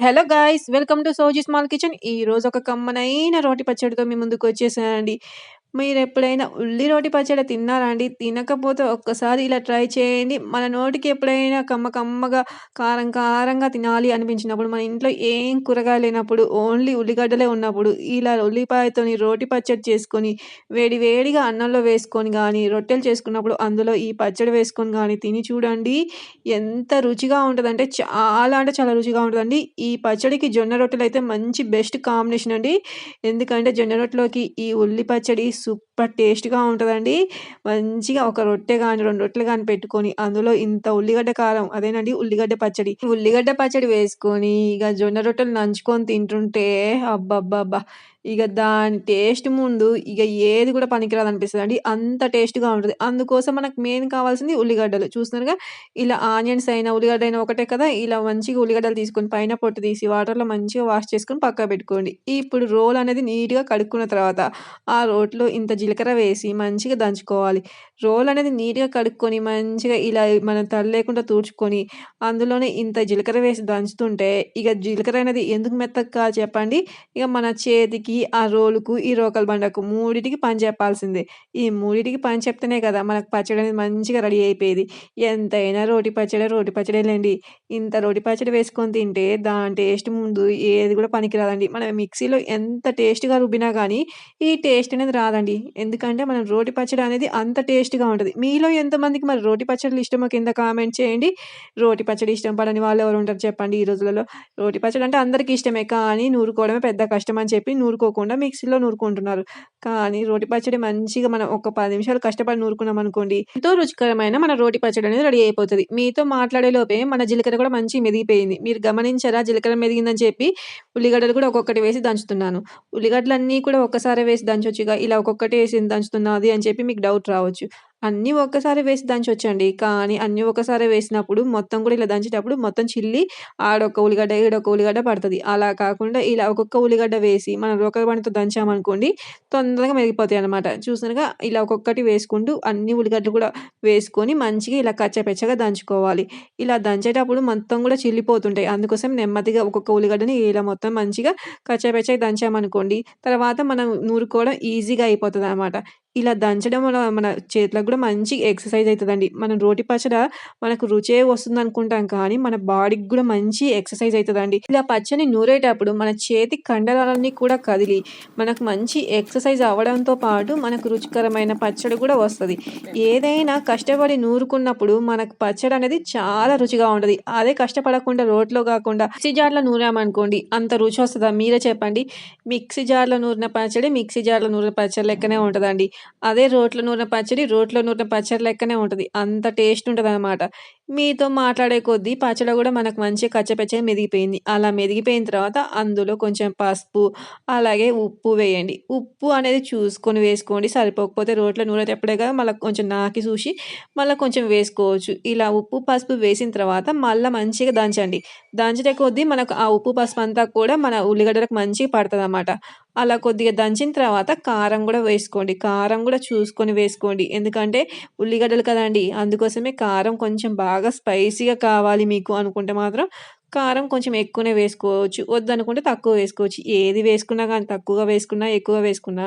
Hello guys welcome to Soji small kitchen. ఈ రోజు ఒక కమ్మనైన రోటి పచ్చడితో మీ ముందుకు వచ్చేసానండి. మీరు ఎప్పుడైనా ఉల్లి రోటి పచ్చడి తిన్నారా అండి తినకపోతే ఒక్కసారి ఇలా ట్రై చేయండి. మన నోటికి ఎప్పుడైనా కమ్మ కమ్మగా కారం కారంగా తినాలి అనిపించినప్పుడు మన ఇంట్లో ఏం కూరగాయలు లేనప్పుడు ఓన్లీ ఉల్లిగడ్డలే ఉన్నప్పుడు ఇలా ఉల్లిపాయతోని రోటి పచ్చడి చేసుకొని వేడి వేడిగా అన్నంలో వేసుకొని కానీ రొట్టెలు చేసుకున్నప్పుడు అందులో ఈ పచ్చడి వేసుకొని కానీ తిని చూడండి. ఎంత రుచిగా ఉంటుందంటే చాలా అంటే చాలా రుచిగా ఉంటుందండి. ఈ పచ్చడికి జొన్న రొట్టెలు అయితే మంచి బెస్ట్ కాంబినేషన్ అండి. ఎందుకంటే జొన్న రొట్టెలోకి ఈ ఉల్లి పచ్చడి సూపర్ టేస్ట్‌గా ఉంటుందండి మంచిగా ఒక రొట్టె కానీ రెండు రొట్టెలు కానీ పెట్టుకొని, అందులో ఇంత ఉల్లిగడ్డ కారం అదేనండి ఉల్లిగడ్డ పచ్చడి. ఉల్లిగడ్డ పచ్చడి వేసుకొని, ఇక జొన్న రొట్టెలు నంచుకొని తింటుంటే అబ్బబ్బబ్బా! ఇక దాని టేస్ట్ ముందు ఇక ఏది కూడా పనికిరాదనిపిస్తదండి. అంత టేస్ట్‌గా ఉంటుంది అందుకోసం మనకు మెయిన్ కావాల్సింది ఉల్లిగడ్డలు. చూస్తున్నారుగా ఇలా ఆనియన్స్ అయినా, ఉల్లిగడ్డ అయినా ఒకటే కదా! ఇలా మంచిగా ఉల్లిగడ్డలు తీసుకొని పైన పొట్టు తీసి వాటర్‌లో మంచిగా వాష్ చేసుకొని పక్క పెట్టుకోండి. ఇప్పుడు రోల్ అనేది నీట్‌గా కడుక్కున్న తర్వాత, ఆ రోట్లో ఇంత జీలకర్ర వేసి మంచిగా దంచుకోవాలి. రోల్ అనేది నీట్‌గా కడుక్కొని మంచిగా ఇలా మనం తడి లేకుండా తుడుచుకొని, అందులోనే ఇంత జీలకర్ర వేసి దంచుతుంటే, ఇక జీలకర్ర అనేది ఎందుకు మెత్తగా కాదు చెప్పండి? ఇక మన చేతికి, ఈ ఆ రోలుకు, ఈ రోకలి బండకు మూడిటికి పని చెప్పాల్సిందే. ఈ మూడిటికి పని చెప్తేనే కదా మనకు పచ్చడి అనేది మంచిగా రెడీ అయిపోయేది. ఎంతైనా రోటి పచ్చడి, రోటి పచ్చడి లేండి ఇంత రోటి పచ్చడి వేసుకొని తింటే దాని టేస్ట్ ముందు ఏది కూడా పనికిరాదండి. మనం మిక్సీలో ఎంత టేస్ట్‌గా రుబ్బినా కానీ ఈ టేస్ట్ అనేది రాదండి. ఎందుకంటే మనం రోటి పచ్చడి అనేది అంత టేస్ట్‌గా ఉంటుంది మీలో ఎంతమందికి మరి రోటి పచ్చడిలు ఇష్టమో కింద కామెంట్ చేయండి. రోటి పచ్చడి ఇష్టం పడని వాళ్ళు ఎవరు ఉంటారు చెప్పండి ఈ రోజులలో. రోటి పచ్చడి అంటే అందరికీ ఇష్టమే. కానీ నూరుకోవడమే పెద్ద కష్టం అని చెప్పి నూరు నూరుకోకుండా మిక్సీలో నూరుకుంటున్నారు. కానీ రోటి పచ్చడి మంచిగా మనం ఒక పది నిమిషాలు కష్టపడి నూరుకున్నాం అనుకోండి ఎంతో రుచికరమైన మన రోటి పచ్చడి అనేది రెడీ అయిపోతుంది మీతో మాట్లాడే లోపే మన జీలకర్ర కూడా మంచిగా మెదిగిపోయింది. మీరు గమనించారా జీలకర్ర మెదిగిందని చెప్పి ఉల్లిగడ్డలు కూడా ఒక్కొక్కటి వేసి దంచుతున్నాను. ఉల్లిగడ్డలన్నీ కూడా ఒక్కసారి వేసి దంచొచ్చుగా. ఇలా ఒక్కొక్కటి వేసి దంచుతున్నది అని చెప్పి మీకు డౌట్ రావచ్చు. అన్నీ ఒక్కసారి వేసి దంచొచ్చండి. కానీ అన్నీ ఒక్కసారి వేసినప్పుడు మొత్తం కూడా ఇలా దంచేటప్పుడు మొత్తం చిల్లి ఆడొక ఉల్లిగడ్డ, ఈడొక్క ఉల్లిగడ్డ పడుతుంది అలా కాకుండా ఇలా ఒక్కొక్క ఉల్లిగడ్డ వేసి మనం రోకలి బండతో దంచామనుకోండి తొందరగా మెదిగిపోతాయన్నమాట. చూసినగా ఇలా ఒక్కొక్కటి వేసుకుంటూ అన్ని ఉల్లిగడ్డలు కూడా వేసుకొని మంచిగా ఇలా కచ్చపెచ్చగా దంచుకోవాలి. ఇలా దంచేటప్పుడు మొత్తం కూడా చిల్లిపోతుంటాయి. అందుకోసం నెమ్మదిగా ఒక్కొక్క ఉల్లిగడ్డని ఇలా మొత్తం మంచిగా కచ్చపెచ్చగా దంచామనుకోండి, తర్వాత మనం నూరుకోవడం ఈజీగా అయిపోతుంది అనమాట ఇలా దంచడం వల్ల మన చేతులకు కూడా మంచి ఎక్సర్సైజ్ అవుతుందండి మనం రోటి పచ్చడ మనకు రుచే వస్తుందనుకుంటాం కానీ, మన బాడీకి కూడా మంచి ఎక్సర్సైజ్ అవుతుందండి ఇలా పచ్చడిని నూరేటప్పుడు మన చేతి కండరాలన్నీ కూడా కదిలి, మనకు మంచి ఎక్సర్సైజ్ అవ్వడంతో పాటు మనకు రుచికరమైన పచ్చడి కూడా వస్తుంది. ఏదైనా కష్టపడి నూరుకున్నప్పుడు మనకు పచ్చడి అనేది చాలా రుచిగా ఉంటుంది. అదే కష్టపడకుండా రోట్లో కాకుండా మిక్సీ జార్‌లో నూరామనుకోండి అంత రుచి వస్తుందా? మీరే చెప్పండి. మిక్సీ జార్‌లో నూరిన పచ్చడి, మిక్సీ జార్‌లో నూరిన పచ్చడి లెక్కనే ఉంటుందండి. అదే రోట్లో నూరిన పచ్చడి, రోట్లో నూరిన పచ్చడి లెక్కనే ఉంటుంది అంత టేస్ట్ ఉంటుంది అనమాట మీతో మాట్లాడే కొద్దీ పచ్చడి కూడా మనకు మంచిగా కచ్చాపిచ్చాగా మెదిగిపోయింది. అలా మెదిగిపోయిన తర్వాత అందులో కొంచెం పసుపు, అలాగే ఉప్పు వేయండి. ఉప్పు అనేది చూసుకొని వేసుకోండి. సరిపోకపోతే రోట్లో నూరేటప్పుడే కదా మళ్ళీ కొంచెం నాకి చూసి మళ్ళీ కొంచెం వేసుకోవచ్చు. ఇలా ఉప్పు, పసుపు వేసిన తర్వాత మళ్ళీ మంచిగా దంచండి. దంచితే కొద్దీ మనకు ఆ ఉప్పు, పసుపు అంతా కూడా మన ఉల్లిగడ్డలకు మంచిగా పడుతుంది అన్నమాట అలా కొద్దిగా దంచిన తర్వాత కారం కూడా వేసుకోండి. కారం కూడా చూసుకొని వేసుకోండి. ఎందుకంటే ఉల్లిగడ్డలు కదండీ! అందుకోసమే కారం కొంచెం బాగా స్పైసీగా కావాలి మీకు అనుకుంటే మాత్రం కారం కొంచెం ఎక్కువనే వేసుకోవచ్చు. వద్దనుకుంటే తక్కువ వేసుకోవచ్చు. ఏది వేసుకున్నా కానీ తక్కువగా వేసుకున్నా, ఎక్కువగా వేసుకున్నా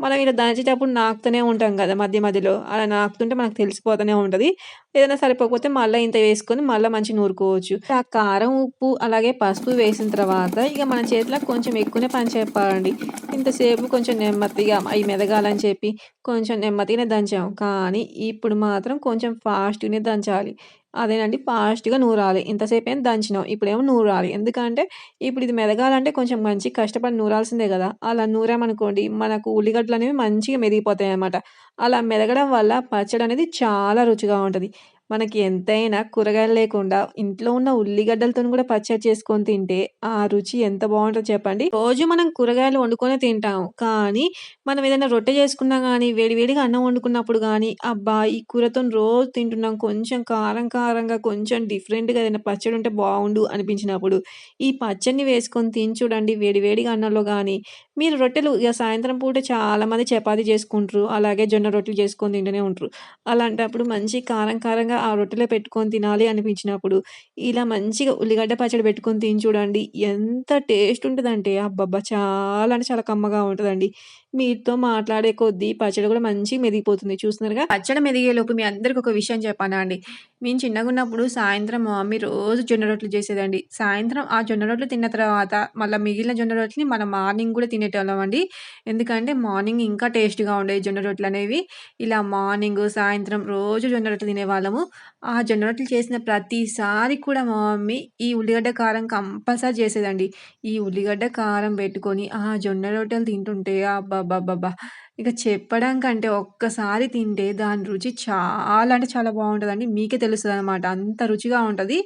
మనం ఇలా దంచేటప్పుడు నాకుతూనే ఉంటాం కదా మధ్య మధ్యలో. అలా నాకుతుంటే మనకు తెలిసిపోతూనే ఉంటుంది ఏదైనా సరిపోకపోతే మళ్ళీ ఇంత వేసుకొని మళ్ళీ మంచిగా నూరుకోవచ్చు. ఆ కారం, ఉప్పు అలాగే పసుపు వేసిన తర్వాత ఇక మన చేతిలో కొంచెం ఎక్కువనే పని చెప్పాలండి. ఇంతసేపు కొంచెం నెమ్మదిగా అవి మెదగాలని చెప్పి కొంచెం నెమ్మదిగానే దంచాం. కానీ ఇప్పుడు మాత్రం కొంచెం ఫాస్ట్‌గానే దంచాలి. అదేనండి ఫాస్ట్‌గా నూరాలి. ఇంతసేపేమో దంచినాం. ఇప్పుడేమో నూరాలి. ఎందుకంటే ఇప్పుడు ఇది మెదగాలంటే కొంచెం మంచి కష్టపడి నూరాల్సిందే కదా! అలా నూరామనుకోండి మనకు ఉల్లిగడ్డలు అనేవి మంచిగా మెదిగిపోతాయన్నమాట. అలా మెదగడం వల్ల పచ్చడి అనేది చాలా రుచిగా ఉంటుంది మనకి ఎంతైనా కూరగాయలు లేకుండా ఇంట్లో ఉన్న ఉల్లిగడ్డలతోని కూడా పచ్చడి చేసుకొని తింటే ఆ రుచి ఎంత బాగుంటుందో చెప్పండి. రోజు మనం కూరగాయలు వండుకొని తింటాం. కానీ మనం ఏదైనా రొట్టె చేసుకున్నా కానీ వేడివేడిగా అన్నం వండుకున్నప్పుడు కానీ అబ్బా! ఈ కూరతోని రోజు తింటున్నాం. కొంచెం కారం కారంగా, కొంచెం డిఫరెంట్‌గా ఏదైనా పచ్చడి ఉంటే బాగుండు అనిపించినప్పుడు, ఈ పచ్చడిని వేసుకొని తిని చూడండి వేడివేడిగా అన్నంలో కానీ మీరు రొట్టెలు ఇక సాయంత్రం పూట చాలామంది చపాతీ చేసుకుంటారు. అలాగే జొన్న రొట్టెలు చేసుకొని తింటూనే ఉంటారు. అలాంటప్పుడు మంచి కారం కారంగా ఆ రొట్టెలో పెట్టుకొని తినాలి అనిపించినప్పుడు ఇలా మంచిగా ఉల్లిగడ్డ పచ్చడి పెట్టుకొని తిని చూడండి. ఎంత టేస్ట్ ఉంటుందంటే అబ్బబ్బా! చాలా అంటే చాలా కమ్మగా ఉంటుందండి మీతో మాట్లాడే కొద్దీ పచ్చడి కూడా మంచిగా మెదిగిపోతుంది. చూస్తున్నారుగా పచ్చడి మెదిగేలోపు మీ అందరికి ఒక విషయం చెప్పానా అండి. మేము చిన్నగున్నప్పుడు సాయంత్రం మా మమ్మీ రోజు జొన్న రొట్టెలు చేసేదండి. సాయంత్రం ఆ జొన్న రొట్టెలు తిన్న తర్వాత మళ్ళీ మిగిలిన జొన్న రొట్టెని మనం మార్నింగ్ కూడా తినేటోళ్ళమండి. ఎందుకంటే మార్నింగ్ ఇంకా టేస్ట్‌గా ఉండేవి జొన్న రొట్టెలనేవి. ఇలా మార్నింగ్ సాయంత్రం రోజు జొన్న రొట్టెలు తినేవాళ్ళము. ఆ జొన్న రొట్టెలు చేసిన ప్రతిసారి కూడా మా మమ్మీ ఈ ఉల్లిగడ్డ కారం కంపల్సరీ చేసేదండి. ఈ ఉల్లిగడ్డ కారం పెట్టుకొని ఆ జొన్న రొట్టెలు తింటుంటే అబ్బా అబ్బబ్బబ్బబ్బా! ఇక చెప్పడం కంటే ఒక్కసారి తింటే దాని రుచి చాలా అంటే చాలా బావుంటదండి. మీకే తెలుస్తుంది అనమాట అంత రుచిగా ఉంటుంది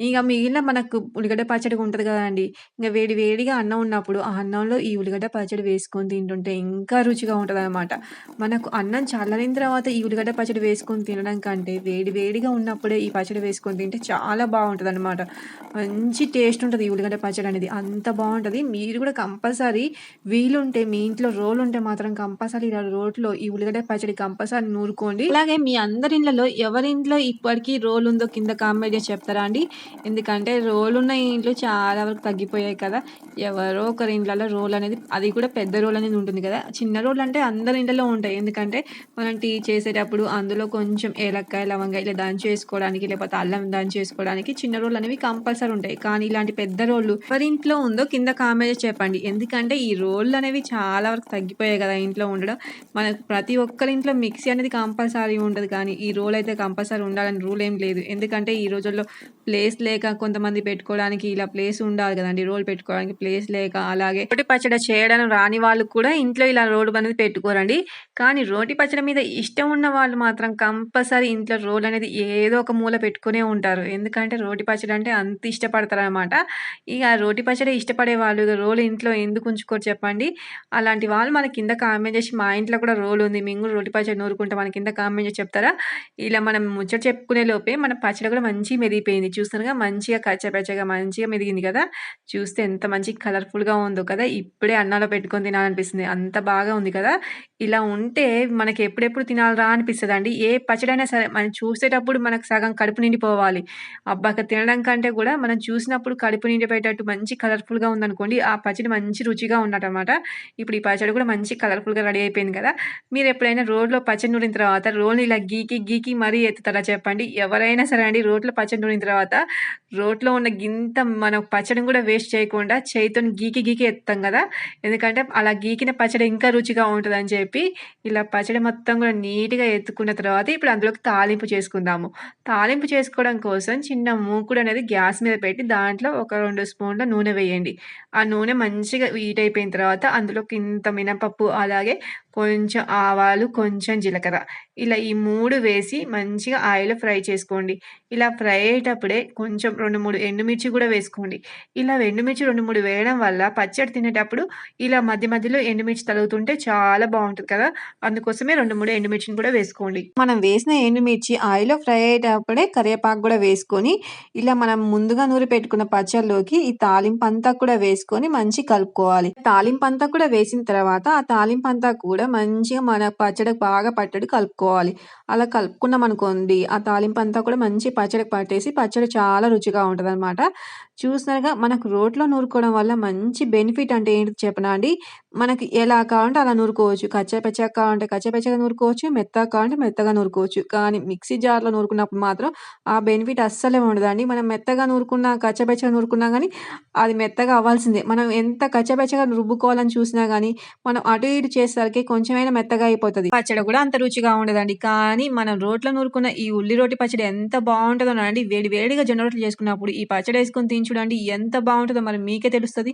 ఇంకా మిగిలిన మనకు ఉల్లిగడ్డ పచ్చడి ఉంటుంది కదండి ఇంకా వేడి వేడిగా అన్నం ఉన్నప్పుడు ఆ అన్నంలో ఈ ఉల్లిగడ్డ పచ్చడి వేసుకొని తింటుంటే ఇంకా రుచిగా ఉంటదనమాట. మనకు అన్నం చల్లనిన తర్వాత ఈ ఉల్లిగడ్డ పచ్చడి వేసుకొని తినడం కంటే వేడి వేడిగా ఉన్నప్పుడే ఈ పచ్చడి వేసుకొని తింటే చాలా బాగుంటుంది అనమాట మంచి టేస్ట్ ఉంటుంది ఈ ఉల్లిగడ్డ పచ్చడి అనేది. అంత బాగుంటుంది మీరు కూడా కంపల్సరీ వీలుంటే మీ ఇంట్లో రోలుంటే మాత్రం కంపల్సరీ ఇలా రోట్లో ఈ ఉల్లిగడ్డ పచ్చడి కంపల్సరీ నూరుకోండి. అలాగే మీ అందరి ఇళ్ళలో ఎవరింట్లో ఇప్పటికి రోలు ఉందో కింద కామెంట్ చెప్తారా అండి? ఎందుకంటే రోలున్న ఇంట్లో చాలా వరకు తగ్గిపోయాయి కదా! ఎవరో ఒకరి ఇంట్లో రోల్ అనేది అది కూడా పెద్ద రోల్ అనేది ఉంటుంది కదా! చిన్న రోల్ అంటే అందరి ఇంట్లో ఉంటాయి. ఎందుకంటే మనం టీ చేసేటప్పుడు అందులో కొంచెం ఏలక్కాయ, లవంగా ఇలా దంచేసుకోవడానికి లేకపోతే అల్లం దంచేసుకోవడానికి చిన్న రోళ్ళు అనేవి కంపల్సరీ ఉంటాయి. కానీ ఇలాంటి పెద్ద రోళ్ళు ఎవరింట్లో ఉందో కింద కామెంట్ చెప్పండి. ఎందుకంటే ఈ రోళ్ళు అనేవి చాలా వరకు తగ్గిపోయాయి కదా ఇంట్లో ఉండడం. మనకు ప్రతి ఒక్కరి ఇంట్లో మిక్సీ అనేది కంపల్సరీ ఉంటుంది కానీ ఈ రోల్ అయితే కంపల్సరీ ఉండాలని రూల్ ఏం లేదు. ఎందుకంటే ఈ రోజుల్లో ప్లేస్ లేక కొంతమంది పెట్టుకోవడానికి ఇలా ప్లేస్ ఉండాలి కదండి రోల్ పెట్టుకోవడానికి ప్లేస్ లేక అలాగే రోటి పచ్చడి చేయడం రాని వాళ్ళు కూడా ఇంట్లో ఇలా రోడ్ అనేది పెట్టుకోరండి. కానీ రోటి పచ్చడి మీద ఇష్టం ఉన్న వాళ్ళు మాత్రం కంపల్సరీ ఇంట్లో రోల్ అనేది ఏదో ఒక మూల పెట్టుకునే ఉంటారు. ఎందుకంటే రోటి పచ్చడి అంటే అంత ఇష్టపడతారనమాట. ఇక రోటి పచ్చడి ఇష్టపడే వాళ్ళు ఇక రోల్ ఇంట్లో ఎందుకు ఉంచుకోరు చెప్పండి. అలాంటి వాళ్ళు మన కింద కామెంట్ చేసి మా ఇంట్లో కూడా రోల్ ఉంది. మేము కూడా రోటి పచ్చడి నూరుకుంటే మన కింద కామెంట్ చేసి చెప్తారా? ఇలా మనం ముచ్చట చెప్పుకునే లోపే మన పచ్చడి కూడా మంచి మెదిగిపోయింది. విధంగా మంచిగా కచ్చపచ్చగా మంచిగా మెదిగింది కదా! చూస్తే ఎంత మంచి కలర్‌ఫుల్‌గా ఉందో కదా! ఇప్పుడే అన్నంలో పెట్టుకొని తినాలనిపిస్తుంది. అంత బాగా ఉంది కదా! ఇలా ఉంటే మనకి ఎప్పుడెప్పుడు తినాలిరా అండి ఏ పచ్చడైనా సరే మనం చూసేటప్పుడు మనకు సగం కడుపు నిండిపోవాలి. అబ్బాక తినడం కంటే కూడా మనం చూసినప్పుడు కడుపు నిండిపోయేటట్టు మంచి కలర్‌ఫుల్‌గా ఉందనుకోండి ఆ పచ్చడి మంచి రుచిగా ఉన్నట్టనమాట. ఇప్పుడు ఈ పచ్చడి కూడా మంచి కలర్‌ఫుల్‌గా రెడీ అయిపోయింది కదా! మీరు ఎప్పుడైనా రోడ్లో పచ్చడి నూరిన తర్వాత రోలుని ఇలా గీకి గీకి మరీ ఎత్తుతారా చెప్పండి? ఎవరైనా సరే అండి రోడ్లో పచ్చడి నూరిన తర్వాత రోట్లో ఉన్న గింత మనం పచ్చడిని కూడా వేస్ట్ చేయకుండా చేయితోని గీకి గీకి ఎత్తాం కదా! ఎందుకంటే అలా గీకిన పచ్చడి ఇంకా రుచిగా ఉంటుందని చెప్పి ఇలా పచ్చడి మొత్తం కూడా నీట్‌గా ఎత్తుకున్న తర్వాత ఇప్పుడు అందులోకి తాలింపు చేసుకుందాము. తాలింపు చేసుకోవడం కోసం చిన్న మూకుడు అనేది గ్యాస్ మీద పెట్టి దాంట్లో ఒక రెండు స్పూన్ల నూనె వేయండి. ఆ నూనె మంచిగా హీట్ అయిపోయిన తర్వాత అందులోకి ఇంత మినపప్పు అలాగే కొంచెం ఆవాలు, కొంచెం జీలకర్ర ఇలా ఈ మూడు వేసి మంచిగా ఆయిల్ ఫ్రై చేసుకోండి. ఇలా ఫ్రై అయ్యేటప్పుడే కొంచెం 2, 3 ఎండుమిర్చి కూడా వేసుకోండి. ఇలా ఎండుమిర్చి 2, 3 వేయడం వల్ల పచ్చడి తినేటప్పుడు ఇలా మధ్య మధ్యలో ఎండుమిర్చి తలుగుతుంటే చాలా బాగుంటుంది కదా! అందుకోసమే 2, 3 ఎండుమిర్చిని కూడా వేసుకోండి. మనం వేసిన ఎండుమిర్చి ఆయిల్‌లో ఫ్రై అయ్యేటప్పుడే కరివేపాకు కూడా వేసుకొని ఇలా మనం ముందుగా నూరి పెట్టుకున్న పచ్చళ్ళలోకి ఈ తాలింపు అంతా కూడా వేసుకొని మంచి కలుపుకోవాలి. తాలింపంతా కూడా వేసిన తర్వాత ఆ తాలింపంతా కూడా మంచిగా మన పచ్చడికి బాగా పట్టడి కలుపుకోవాలి. అలా కలుపుకున్నామనుకోండి ఆ తాలింపు అంతా కూడా మంచి పచ్చడికి పట్టేసి పచ్చడి చాలా రుచిగా ఉంటుంది అనమాట చూసినారుగా మనకు రోట్లో నూరుకోవడం వల్ల మంచి బెనిఫిట్ అంటే ఏంటి చెప్పనా అండి? మనకి ఎలా కావాలంటే అలా నూరుకోవచ్చు. కచ్చాపచ్చాగా కావాలంటే కచ్చాపచ్చాగా నూరుకోవచ్చు. మెత్తగా కావాలంటే మెత్తగా నూరుకోవచ్చు. కానీ మిక్సీ జార్‌లో నూరుకున్నప్పుడు మాత్రం ఆ బెనిఫిట్ అస్సలే ఉండదండి. మనం మెత్తగా నూరుకున్నా, కచ్చాపచ్చాగా నూరుకున్నా గానీ అది మెత్తగా అవ్వాల్సిందే. మనం ఎంత కచ్చాపచ్చాగా రుబ్బుకోవాలని చూసినా గానీ మనం అటు ఇటు చేసేసరికి కొంచెమైనా మెత్తగా అయిపోతది. పచ్చడి కూడా అంత రుచిగా ఉండదండి. కానీ మనం రోట్లో నూరుకున్న ఈ ఉల్లి రోటి పచ్చడి ఎంత బావుంటదోనండి వేడి వేడిగా జొన్న రొట్టెలు చేసుకున్నప్పుడు ఈ పచ్చడేసుకొని తిని చూడండి ఎంత బావుంటదో మరి మీకే తెలుస్తది.